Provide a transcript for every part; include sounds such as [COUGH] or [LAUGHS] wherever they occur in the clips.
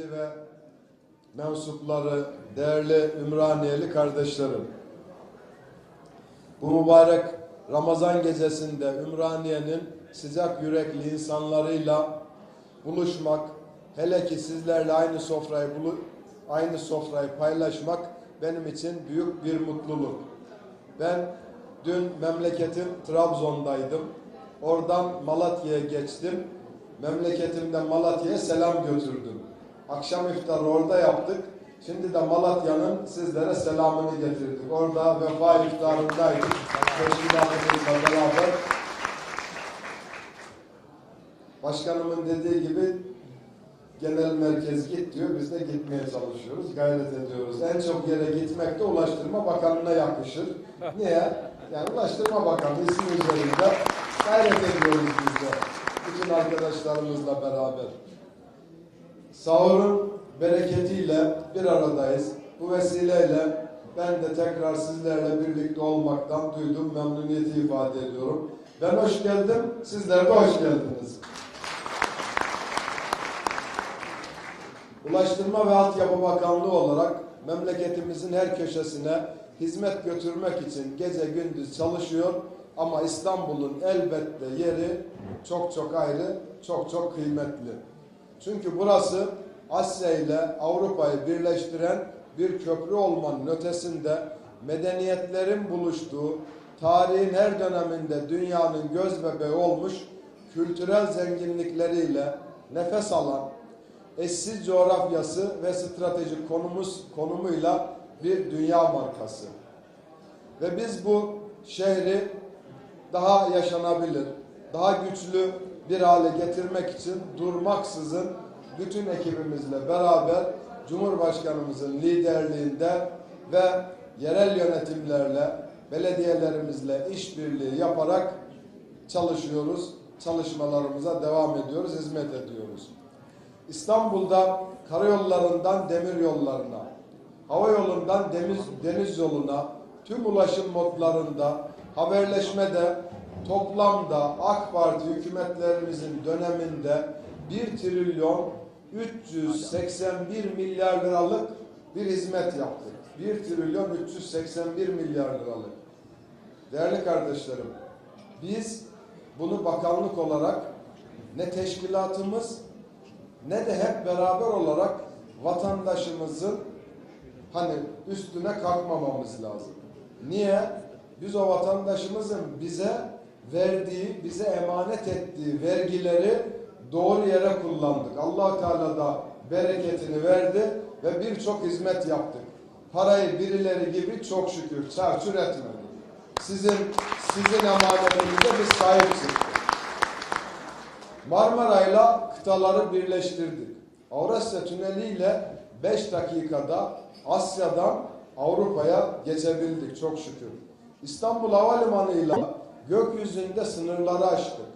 Merkezi ve mensupları, değerli Ümraniyeli kardeşlerim. Bu mübarek Ramazan gecesinde Ümraniye'nin sıcak yürekli insanlarıyla buluşmak, hele ki sizlerle aynı sofrayı bulu, aynı sofrayı paylaşmak benim için büyük bir mutluluk. Ben dün memleketim Trabzon'daydım. Oradan Malatya'ya geçtim. Memleketimden Malatya'ya selam götürdüm. Akşam iftarı orada yaptık. Şimdi de Malatya'nın sizlere selamını getirdik. Orada vefa iftarındaydık. Teşkilatımızla beraber. Başkanımın dediği gibi genel merkez git diyor. Biz de gitmeye çalışıyoruz. Gayret ediyoruz. En çok yere gitmek de Ulaştırma Bakanlığı'na yakışır. Niye? Yani Ulaştırma Bakanı ismi üzerinde gayret ediyoruz biz de. Bütün arkadaşlarımızla beraber. Sahurun bereketiyle bir aradayız. Bu vesileyle ben de tekrar sizlerle birlikte olmaktan duyduğum memnuniyeti ifade ediyorum. Ben hoş geldim, sizler de hoş geldiniz. Ulaştırma ve Altyapı Bakanlığı olarak memleketimizin her köşesine hizmet götürmek için gece gündüz çalışıyor ama İstanbul'un elbette yeri çok çok ayrı, çok çok kıymetli. Çünkü burası Asya ile Avrupa'yı birleştiren bir köprü olmanın ötesinde medeniyetlerin buluştuğu, tarihin her döneminde dünyanın göz bebeği olmuş kültürel zenginlikleriyle nefes alan, eşsiz coğrafyası ve stratejik konumuz konumuyla bir dünya markası. Ve biz bu şehri daha yaşanabilir, daha güçlü bir hale getirmek için durmaksızın bütün ekibimizle beraber Cumhurbaşkanımızın liderliğinde ve yerel yönetimlerle, belediyelerimizle işbirliği yaparak çalışıyoruz. Çalışmalarımıza devam ediyoruz, hizmet ediyoruz. İstanbul'da karayollarından demir yollarına, hava yolundan deniz, deniz yoluna, tüm ulaşım modlarında, haberleşmede toplamda AK Parti hükümetlerimizin döneminde 1 trilyon 381 milyar liralık bir hizmet yaptık. 1 trilyon 381 milyar liralık. Değerli kardeşlerim, biz bunu bakanlık olarak ne teşkilatımız ne de hep beraber olarak vatandaşımızın hani üstüne kalkmamamız lazım. Niye? Biz o vatandaşımızın bize verdiği, bize emanet ettiği vergileri doğru yere kullandık. allah Teala da bereketini verdi ve birçok hizmet yaptık. Parayı birileri gibi çok şükür çarçur etmedi. Sizin sizin emanetinize biz sahip çıktık. Marmara'yla kıtaları birleştirdik. Avrasya Tüneli ile 5 dakikada Asya'dan Avrupa'ya geçebildik çok şükür. İstanbul Havalimanı ile gökyüzünde sınırları aştık.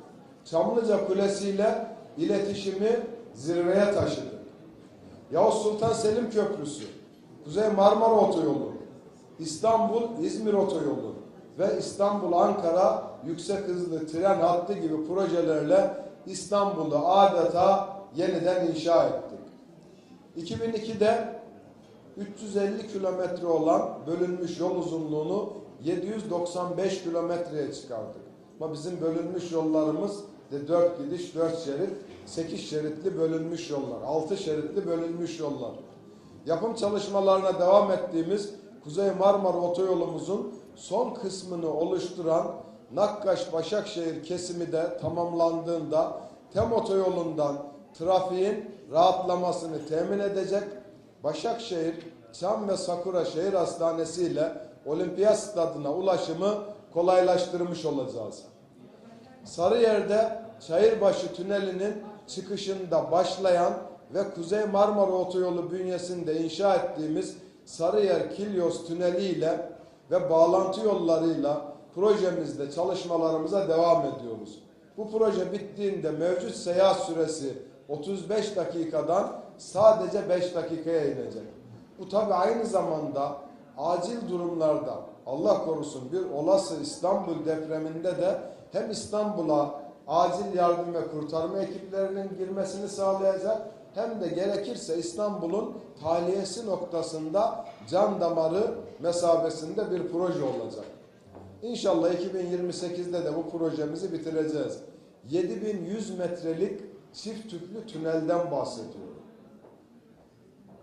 Çamlıca Kulesi ile iletişimi zirveye taşıdık. Yavuz Sultan Selim Köprüsü, Kuzey Marmara Otoyolu, İstanbul-İzmir Otoyolu ve İstanbul-Ankara yüksek hızlı tren hattı gibi projelerle İstanbul'u adeta yeniden inşa ettik. 2002'de 350 kilometre olan bölünmüş yol uzunluğunu 795 kilometreye çıkardık. Ama bizim bölünmüş yollarımız de 4 gidiş, 4 şerit, 8 şeritli bölünmüş yollar, 6 şeritli bölünmüş yollar. Yapım çalışmalarına devam ettiğimiz Kuzey Marmara Otoyolumuzun son kısmını oluşturan Nakkaş-Başakşehir kesimi de tamamlandığında TEM otoyolundan trafiğin rahatlamasını temin edecek Başakşehir, Çam ve Sakura Şehir Hastanesi ile Olimpiyat Stadı'na ulaşımı kolaylaştırmış olacağız. Sarıyer'de Çayırbaşı Tüneli'nin çıkışında başlayan ve Kuzey Marmara Otoyolu bünyesinde inşa ettiğimiz Sarıyer Kilyos Tüneli ile ve bağlantı yollarıyla projemizde çalışmalarımıza devam ediyoruz. Bu proje bittiğinde mevcut seyahat süresi 35 dakikadan sadece 5 dakikaya inecek. Bu tabi aynı zamanda acil durumlarda Allah korusun bir olası İstanbul depreminde de hem İstanbul'a acil yardım ve kurtarma ekiplerinin girmesini sağlayacak hem de gerekirse İstanbul'un tahliyesi noktasında can damarı mesabesinde bir proje olacak. İnşallah 2028'de de bu projemizi bitireceğiz. 7100 metrelik çift tüplü tünelden bahsediyorum.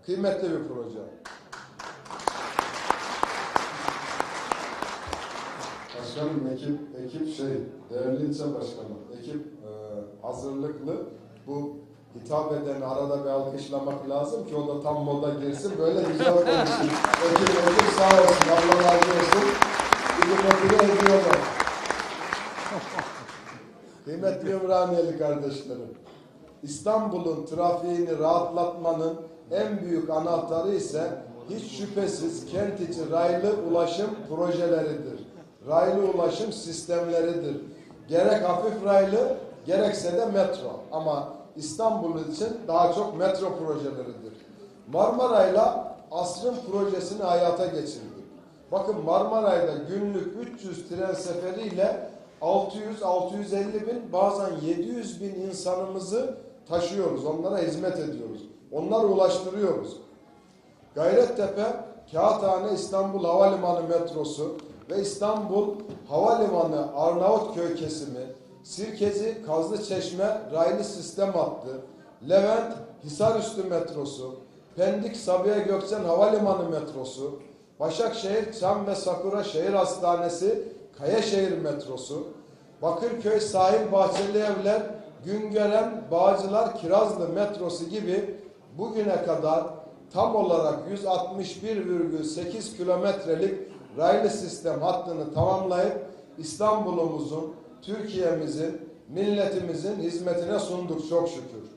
Kıymetli bir proje. Başkanım ekip, ekip şey, değerli ilçe başkanım, ekip e, hazırlıklı. Bu hitap edeni arada bir alkışlamak lazım ki o da tam moda girsin. Böyle güzel [LAUGHS] konuşsun. ekip, ekip sağ olsun, Allah razı olsun. Bizi motive ediyorlar. Kıymetli Ümraniyeli kardeşlerim, İstanbul'un trafiğini rahatlatmanın en büyük anahtarı ise hiç şüphesiz kent içi raylı ulaşım projeleridir. Raylı ulaşım sistemleridir. Gerek hafif raylı gerekse de metro. Ama İstanbul için daha çok metro projeleridir. Marmaray'la asrın projesini hayata geçirdik. Bakın Marmaray'da günlük 300 tren seferiyle 600-650 bin bazen 700 bin insanımızı taşıyoruz. Onlara hizmet ediyoruz. Onlara ulaştırıyoruz. Gayrettepe, Kağıthane İstanbul Havalimanı metrosu ve İstanbul Havalimanı Arnavutköy kesimi, Sirkeci Kazlıçeşme raylı sistem hattı, Levent Hisarüstü metrosu, Pendik Sabiha Gökçen Havalimanı metrosu, Başakşehir Çam ve Sakura Şehir Hastanesi Kayaşehir metrosu, Bakırköy Sahil Bahçeli Evler, Güngören, Bağcılar, Kirazlı metrosu gibi bugüne kadar tam olarak 161,8 kilometrelik raylı sistem hattını tamamlayıp İstanbul'umuzun, Türkiye'mizin, milletimizin hizmetine sunduk çok şükür.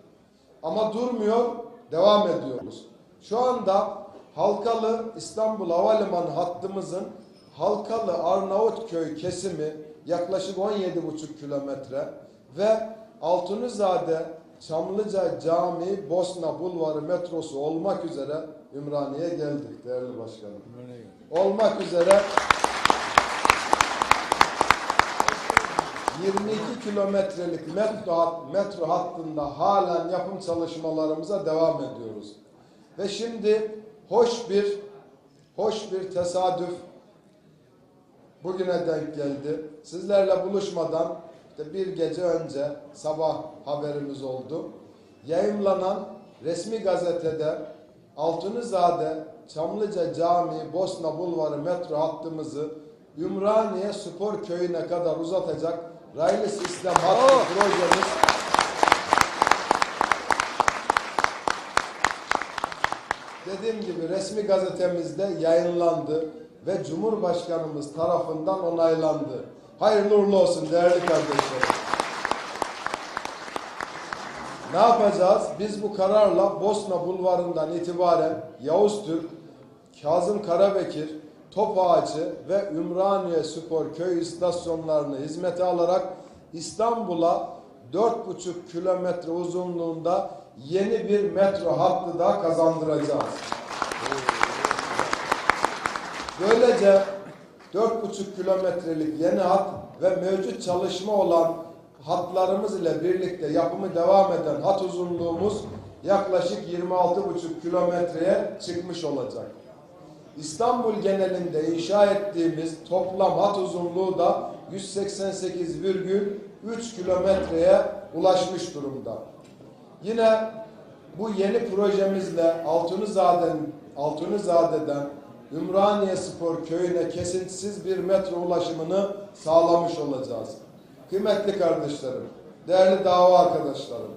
Ama durmuyor, devam ediyoruz. Şu anda Halkalı İstanbul Havalimanı hattımızın Halkalı Arnavutköy kesimi yaklaşık 17,5 kilometre ve Altunizade Çamlıca Camii Bosna Bulvarı metrosu olmak üzere Ümraniye'ye geldik değerli başkanım. Olmak üzere 22 kilometrelik metro, hat- metro hattında halen yapım çalışmalarımıza devam ediyoruz. Ve şimdi hoş bir hoş bir tesadüf bugüne denk geldi. Sizlerle buluşmadan işte bir gece önce sabah haberimiz oldu. Yayımlanan resmi gazetede Altınızade Çamlıca Camii Bosna Bulvarı metro hattımızı Ümraniye Spor Köyü'ne kadar uzatacak raylı sistem hattı projemiz dediğim gibi resmi gazetemizde yayınlandı ve Cumhurbaşkanımız tarafından onaylandı. Hayırlı uğurlu olsun değerli kardeşlerim. Ne yapacağız? Biz bu kararla Bosna Bulvarı'ndan itibaren Yavuz Türk, Kazım Karabekir, Top Ağacı ve Ümraniye Spor köy istasyonlarını hizmete alarak İstanbul'a 4,5 kilometre uzunluğunda yeni bir metro hattı da kazandıracağız. Böylece 4,5 kilometrelik yeni hat ve mevcut çalışma olan hatlarımız ile birlikte yapımı devam eden hat uzunluğumuz yaklaşık 26,5 kilometreye çıkmış olacak. İstanbul genelinde inşa ettiğimiz toplam hat uzunluğu da 188,3 kilometreye ulaşmış durumda. Yine bu yeni projemizle Altunizade'den Altunizade'den Ümraniye Spor Köyü'ne kesintisiz bir metro ulaşımını sağlamış olacağız. Kıymetli kardeşlerim, değerli dava arkadaşlarım.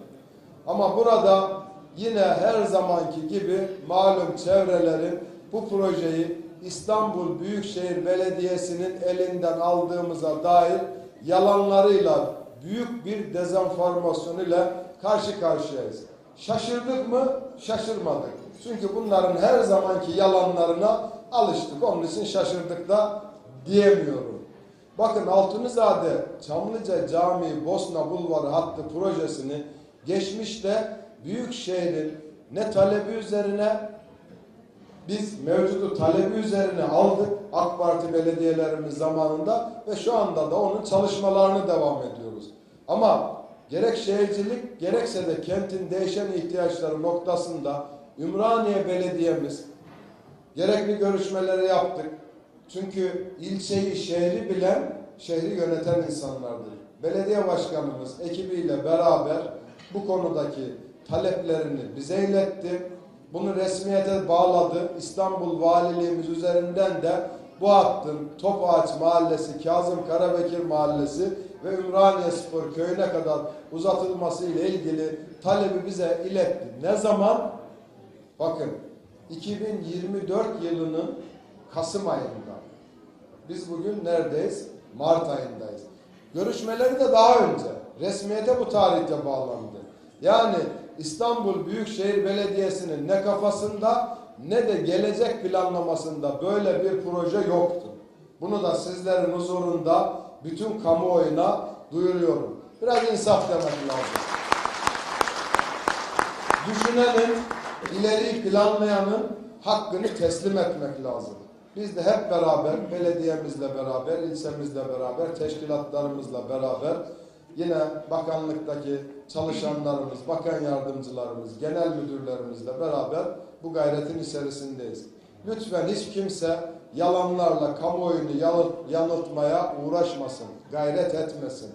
Ama burada yine her zamanki gibi malum çevrelerin bu projeyi İstanbul Büyükşehir Belediyesi'nin elinden aldığımıza dair yalanlarıyla büyük bir dezenformasyon ile karşı karşıyayız. Şaşırdık mı? Şaşırmadık. Çünkü bunların her zamanki yalanlarına alıştık. Onun için şaşırdık da diyemiyorum. Bakın Altunizade Çamlıca Camii Bosna Bulvarı hattı projesini geçmişte büyük şehrin ne talebi üzerine biz mevcudu talebi üzerine aldık AK Parti belediyelerimiz zamanında ve şu anda da onun çalışmalarını devam ediyoruz. Ama gerek şehircilik gerekse de kentin değişen ihtiyaçları noktasında Ümraniye Belediye'miz gerekli görüşmeleri yaptık. Çünkü ilçeyi, şehri bilen, şehri yöneten insanlardır. Belediye başkanımız ekibiyle beraber bu konudaki taleplerini bize iletti. Bunu resmiyete bağladı. İstanbul Valiliğimiz üzerinden de bu hattın Topağaç Mahallesi, Kazım Karabekir Mahallesi ve Ümraniye Spor Köyü'ne kadar uzatılması ile ilgili talebi bize iletti. Ne zaman? Bakın 2024 yılının Kasım ayında. Biz bugün neredeyiz? Mart ayındayız. Görüşmeleri de daha önce. Resmiyete bu tarihte bağlandı. Yani İstanbul Büyükşehir Belediyesi'nin ne kafasında ne de gelecek planlamasında böyle bir proje yoktu. Bunu da sizlerin huzurunda bütün kamuoyuna duyuruyorum. Biraz insaf demek lazım. Düşünenin, ileriyi planlayanın hakkını teslim etmek lazım. Biz de hep beraber, belediyemizle beraber, ilçemizle beraber, teşkilatlarımızla beraber yine bakanlıktaki çalışanlarımız, bakan yardımcılarımız, genel müdürlerimizle beraber bu gayretin içerisindeyiz. Lütfen hiç kimse yalanlarla kamuoyunu yanılt- yanıltmaya uğraşmasın, gayret etmesin.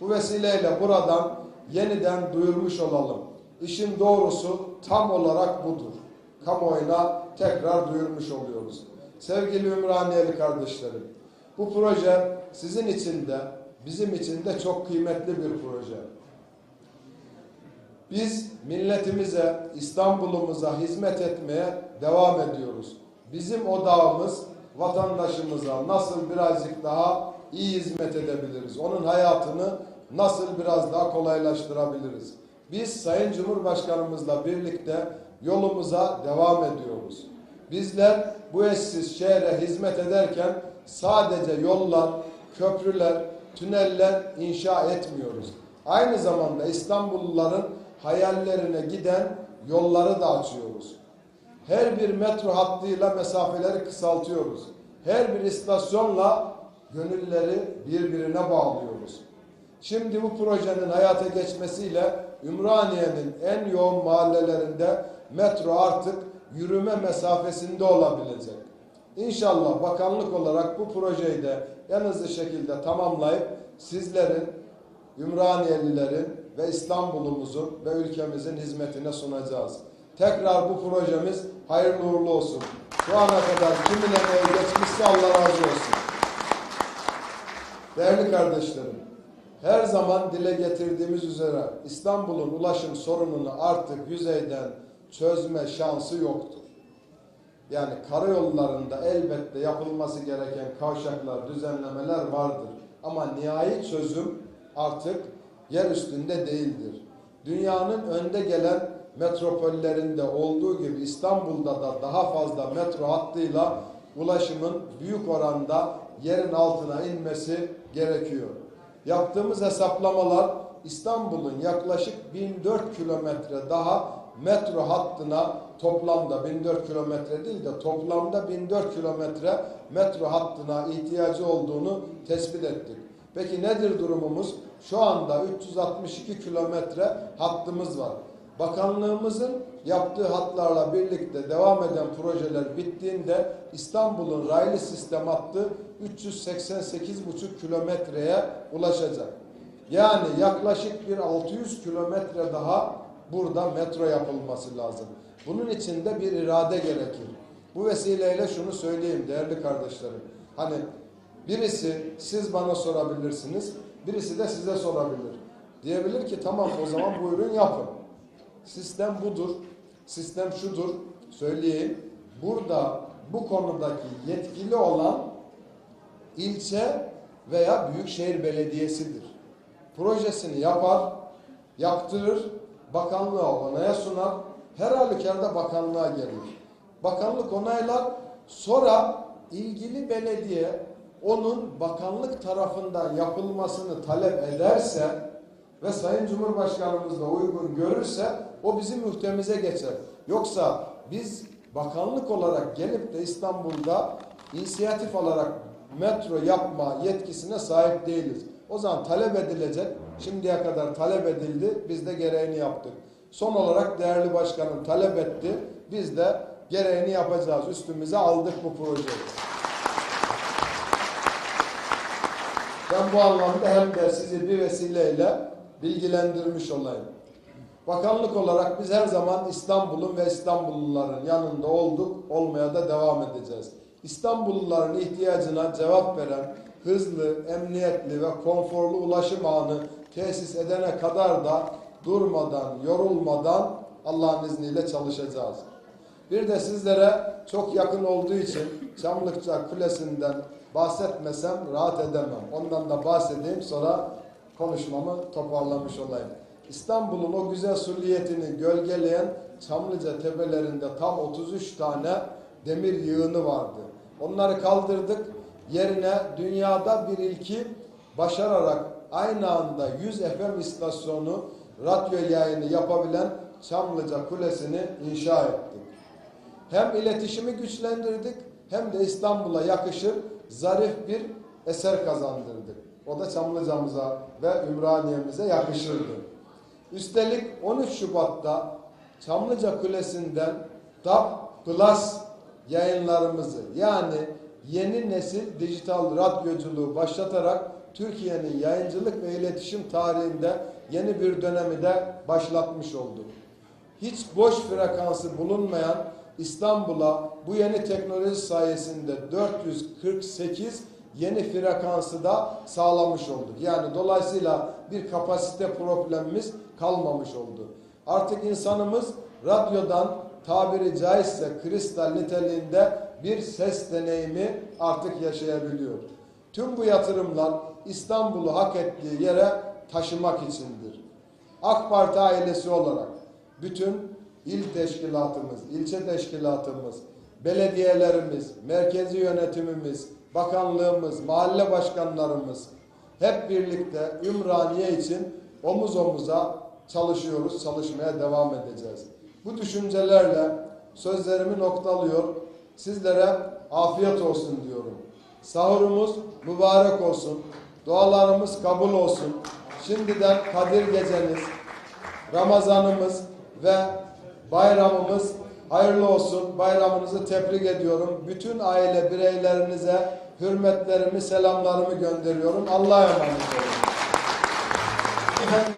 Bu vesileyle buradan yeniden duyurmuş olalım. İşin doğrusu tam olarak budur. Kamuoyuna tekrar duyurmuş oluyoruz. Sevgili Ümraniyeli kardeşlerim, bu proje sizin için de bizim için de çok kıymetli bir proje. Biz milletimize, İstanbul'umuza hizmet etmeye devam ediyoruz. Bizim odağımız vatandaşımıza nasıl birazcık daha iyi hizmet edebiliriz? Onun hayatını nasıl biraz daha kolaylaştırabiliriz? Biz Sayın Cumhurbaşkanımızla birlikte yolumuza devam ediyoruz. Bizler bu eşsiz şehre hizmet ederken sadece yollar, köprüler, tüneller inşa etmiyoruz. Aynı zamanda İstanbulluların hayallerine giden yolları da açıyoruz. Her bir metro hattıyla mesafeleri kısaltıyoruz. Her bir istasyonla gönülleri birbirine bağlıyoruz. Şimdi bu projenin hayata geçmesiyle Ümraniye'nin en yoğun mahallelerinde metro artık yürüme mesafesinde olabilecek. İnşallah bakanlık olarak bu projeyi de en hızlı şekilde tamamlayıp sizlerin, Ümraniyelilerin ve İstanbul'umuzun ve ülkemizin hizmetine sunacağız. Tekrar bu projemiz hayırlı uğurlu olsun. Şu ana kadar kimin emeği geçmişse Allah razı olsun. Değerli kardeşlerim, her zaman dile getirdiğimiz üzere İstanbul'un ulaşım sorununu artık yüzeyden çözme şansı yoktur. Yani karayollarında elbette yapılması gereken kavşaklar, düzenlemeler vardır. Ama nihai çözüm artık yer üstünde değildir. Dünyanın önde gelen metropollerinde olduğu gibi İstanbul'da da daha fazla metro hattıyla ulaşımın büyük oranda yerin altına inmesi gerekiyor. Yaptığımız hesaplamalar İstanbul'un yaklaşık 1004 kilometre daha metro hattına toplamda 1004 kilometre değil de toplamda 1004 kilometre metro hattına ihtiyacı olduğunu tespit ettik. Peki nedir durumumuz? Şu anda 362 kilometre hattımız var. Bakanlığımızın yaptığı hatlarla birlikte devam eden projeler bittiğinde İstanbul'un raylı sistem hattı 388,5 kilometreye ulaşacak. Yani yaklaşık bir 600 kilometre daha burada metro yapılması lazım. Bunun için de bir irade gerekir. Bu vesileyle şunu söyleyeyim değerli kardeşlerim. Hani birisi siz bana sorabilirsiniz, birisi de size sorabilir. Diyebilir ki tamam o zaman buyurun yapın. Sistem budur, sistem şudur söyleyeyim. Burada bu konudaki yetkili olan ilçe veya büyükşehir belediyesidir. Projesini yapar, yaptırır, bakanlığa onaya sunar. Her halükarda bakanlığa gelir. Bakanlık onaylar, sonra ilgili belediye onun bakanlık tarafından yapılmasını talep ederse ve Sayın Cumhurbaşkanımız da uygun görürse o bizim mühtemize geçer. Yoksa biz bakanlık olarak gelip de İstanbul'da inisiyatif alarak metro yapma yetkisine sahip değiliz. O zaman talep edilecek. Şimdiye kadar talep edildi. Biz de gereğini yaptık. Son olarak değerli başkanım talep etti. Biz de gereğini yapacağız. Üstümüze aldık bu projeyi. Ben bu anlamda hem de sizi bir vesileyle bilgilendirmiş olayım. Bakanlık olarak biz her zaman İstanbul'un ve İstanbulluların yanında olduk, olmaya da devam edeceğiz. İstanbulluların ihtiyacına cevap veren, hızlı, emniyetli ve konforlu ulaşım ağını tesis edene kadar da durmadan, yorulmadan Allah'ın izniyle çalışacağız. Bir de sizlere çok yakın olduğu için Çamlıkça Kulesi'nden bahsetmesem rahat edemem. Ondan da bahsedeyim sonra konuşmamı toparlamış olayım. İstanbul'un o güzel sulliyetini gölgeleyen Çamlıca tepelerinde tam 33 tane demir yığını vardı. Onları kaldırdık. Yerine dünyada bir ilki başararak aynı anda 100 FM istasyonu radyo yayını yapabilen Çamlıca Kulesi'ni inşa ettik. Hem iletişimi güçlendirdik hem de İstanbul'a yakışır zarif bir eser kazandırdık. O da Çamlıca'mıza ve Ümraniye'mize yakışırdı. Üstelik 13 Şubat'ta Çamlıca Kulesi'nden DAB Plus yayınlarımızı yani yeni nesil dijital radyoculuğu başlatarak Türkiye'nin yayıncılık ve iletişim tarihinde yeni bir dönemi de başlatmış olduk. Hiç boş frekansı bulunmayan İstanbul'a bu yeni teknoloji sayesinde 448 yeni frekansı da sağlamış olduk. Yani dolayısıyla bir kapasite problemimiz kalmamış oldu. Artık insanımız radyodan tabiri caizse kristal niteliğinde bir ses deneyimi artık yaşayabiliyor. Tüm bu yatırımlar İstanbul'u hak ettiği yere taşımak içindir. AK Parti ailesi olarak bütün il teşkilatımız, ilçe teşkilatımız, belediyelerimiz, merkezi yönetimimiz, bakanlığımız, mahalle başkanlarımız hep birlikte Ümraniye için omuz omuza çalışıyoruz, çalışmaya devam edeceğiz. Bu düşüncelerle sözlerimi noktalıyor. Sizlere afiyet olsun diyorum. Sahurumuz mübarek olsun. Dualarımız kabul olsun. Şimdiden Kadir geceniz, Ramazanımız ve bayramımız hayırlı olsun. Bayramınızı tebrik ediyorum. Bütün aile bireylerinize hürmetlerimi, selamlarımı gönderiyorum. Allah'a emanet olun.